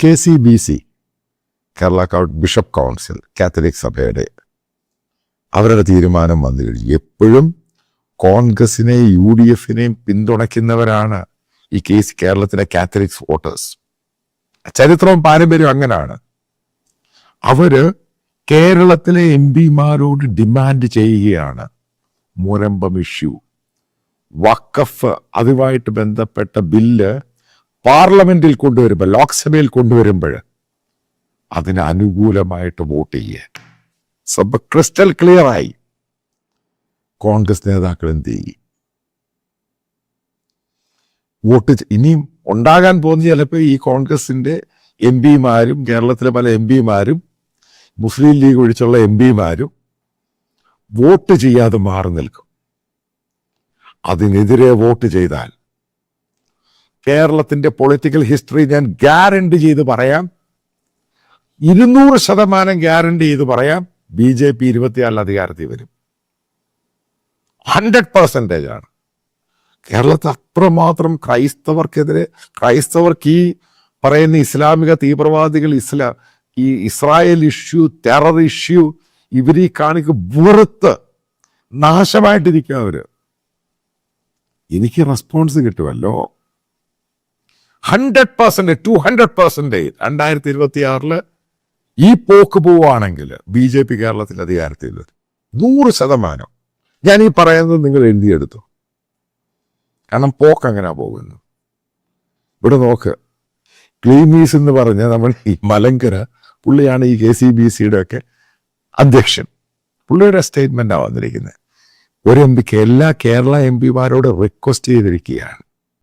K C B C Kerala bishop council catholic സഭയുടെ അവരുടെ തീരുമാനം വന്നു കഴിഞ്ഞു. എപ്പോഴും കോൺഗ്രസിനെ യു ഡി എഫിനെയും പിന്തുണയ്ക്കുന്നവരാണ് ഈ കേസ് കേരളത്തിലെ കാത്തലിക്സ് വോട്ടേഴ്സ്. ചരിത്രവും പാരമ്പര്യവും അങ്ങനെയാണ് അവർ കേരളത്തിലെ എം പിമാരോട് ഡിമാൻഡ് ചെയ്യുകയാണ്. മുരമ്പം ഇഷ്യൂ വക്കഫ് അതുമായിട്ട് ബന്ധപ്പെട്ട ബില്ല് പാർലമെന്റിൽ കൊണ്ടുവരുമ്പോൾ ലോക്സഭയിൽ കൊണ്ടുവരുമ്പോൾ അതിന് അനുകൂലമായിട്ട് വോട്ട് ചെയ്യുക സഭ ക്രിസ്റ്റൽ ക്ലിയറായി കോൺഗ്രസ് നേതാക്കൾ എന്ത് ചെയ്യും? വോട്ട് ഇനിയും ഉണ്ടാകാൻ പോകുന്ന ചിലപ്പോൾ ഈ കോൺഗ്രസിന്റെ എം പിമാരും കേരളത്തിലെ പല എം പിമാരും മുസ്ലിം ലീഗ് ഒഴിച്ചുള്ള എം പിമാരും വോട്ട് ചെയ്യാതെ മാറി നിൽക്കും. അതിനെതിരെ വോട്ട് ചെയ്താൽ കേരളത്തിന്റെ പൊളിറ്റിക്കൽ ഹിസ്റ്ററി ഞാൻ ഗ്യാരണ്ടി ചെയ്ത് പറയാം. ഇരുന്നൂറ് ശതമാനം ഗ്യാരണ്ടി ചെയ്ത് പറയാം. ബി ജെ പി ഇരുപത്തിയാലിൽ അധികാരത്തിൽ വരും. ഹൺഡ്രഡ് പെർസെന്റേജ് ആണ്. കേരളത്തിൽ അത്രമാത്രം ക്രൈസ്തവർക്കെതിരെ ക്രൈസ്തവർക്ക് ഈ പറയുന്ന ഇസ്ലാമിക തീവ്രവാദികൾ ഇസ്ലാ ഈ ഇസ്രായേൽ ഇഷ്യൂ ടെറർ ഇഷ്യൂ ഇവർ ഈ കാണിക്ക് വെറുത്ത് നാശമായിട്ടിരിക്കും അവർ എനിക്ക് റെസ്പോൺസ് കിട്ടുമല്ലോ. Hundred percent two hundred percent രണ്ടായിരത്തി ഇരുപത്തി ആറിൽ ഈ പോക്ക് പോവുകയാണെങ്കിൽ ബി ജെ പി കേരളത്തിൽ അധികാരത്തിൽ നൂറ് ശതമാനം ഞാൻ ഈ പറയുന്നത് നിങ്ങൾ എഴുതിയെടുത്തു. കാരണം പോക്ക് അങ്ങനെ പോകുന്നു ഇവിടെ നോക്ക്. ക്ലീമീസ് എന്ന് പറഞ്ഞ നമ്മൾ ഈ മലങ്കര പുള്ളിയാണ് ഈ കെ സി ബി സിയുടെ ഒക്കെ അധ്യക്ഷൻ. പുള്ളിയുടെ സ്റ്റേറ്റ്മെന്റാണ് വന്നിരിക്കുന്നത്. ഒരു എം പിക്ക് എല്ലാ കേരള എം പിമാരോട് റിക്വസ്റ്റ് ചെയ്തിരിക്കുകയാണ്.